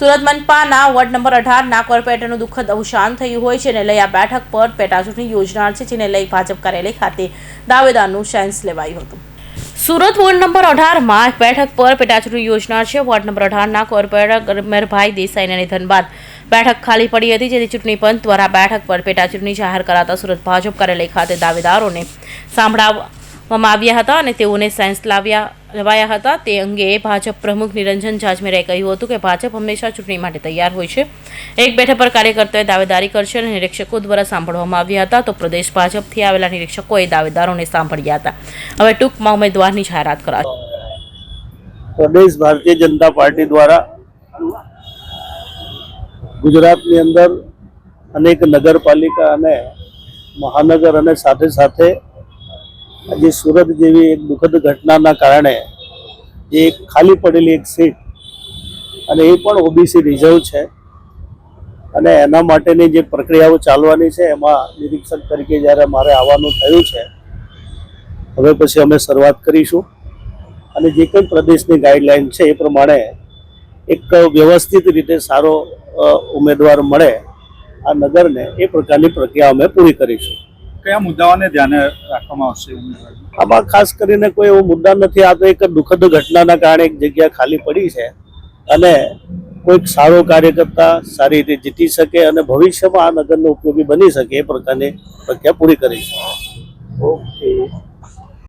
સુરત મનપાના ward number અઢારના કોર્પોરેટરનું દુઃખદ અવસાન થયું હોય છે અને લઈ આ બેઠક પર પેટાચૂંટણી યોજનાર છે, જેને લઈ ભાજપ કાર્યાલય ખાતે દાવેદારનું સેન્સ લેવાયું હતું. સુરત વોર્ડ નંબર અઢારમાં બેઠક પર પેટાચૂંટણી યોજનાર છે. વોર્ડ નંબર અઢારના કોર્પોરેટર ગરમેરભાઈ દેસાઈના નિધન બાદ બેઠક ખાલી પડી હતી, જેથી ચૂંટણી પંચ દ્વારા બેઠક પર પેટાચૂંટણી જાહેર કરાતા સુરત ભાજપ કાર્યાલય ખાતે દાવેદારોને સાંભળાવવામાં આવ્યા હતા અને તેઓને સાયન્સ લાવ્યા, લવાયા હતા. તે અંગે ભાજપ પ્રમુખ નિરંજન જાજમેરાએ કહ્યું હતું કે ભાજપ હંમેશા ચૂંટણી માટે તૈયાર હોય છે. એક બેઠક પર કાર્યકર્તાઓએ દાવેદારી કરશે અને નિરીક્ષકો દ્વારા સાંભળવામાં આવ્યા હતા. તો પ્રદેશ ભાજપથી આવેલા નિરીક્ષકોએ દાવેદારોને સાંભળ્યા હતા. હવે ટૂંકમાં ઉમેદવારની જાહેરાત કરાશે. પ્રદેશ ભારતીય જનતા પાર્ટી દ્વારા ગુજરાતની અંદર અનેક નગરપાલિકા અને મહાનગર અને સાથે સાથે આજે સુરત જેવી એક દુઃખદ ઘટનાના કારણે જે ખાલી પડેલી એક સીટ અને એ પણ ઓબીસી રિઝર્વ છે અને એના માટેની જે પ્રક્રિયાઓ ચાલવાની છે, એમાં નિરીક્ષક તરીકે જ્યારે મારે આવવાનું થયું છે, હવે પછી અમે શરૂઆત કરીશું. અને જે કંઈ પ્રદેશની ગાઈડલાઈન છે એ પ્રમાણે એક વ્યવસ્થિત રીતે સારો ઉમેદવાર મળે આ નગરને એ પ્રકારની પ્રક્રિયા અમે પૂરી કરીશું. કયા મુદ્દાઓને ધ્યાને રાખવામાં આવશે આમાં ખાસ કરીને કોઈ એવો મુદ્દા નથી આ તો એક દુઃખદ ઘટનાના કારણે એક જગ્યા ખાલી પડી છે અને કોઈક સારો કાર્યકર્તા સારી રીતે જીતી શકે અને ભવિષ્યમાં આ નગરનો ઉપયોગી બની શકે એ પ્રકારની પ્રક્રિયા પૂરી કરીશું ઓકે.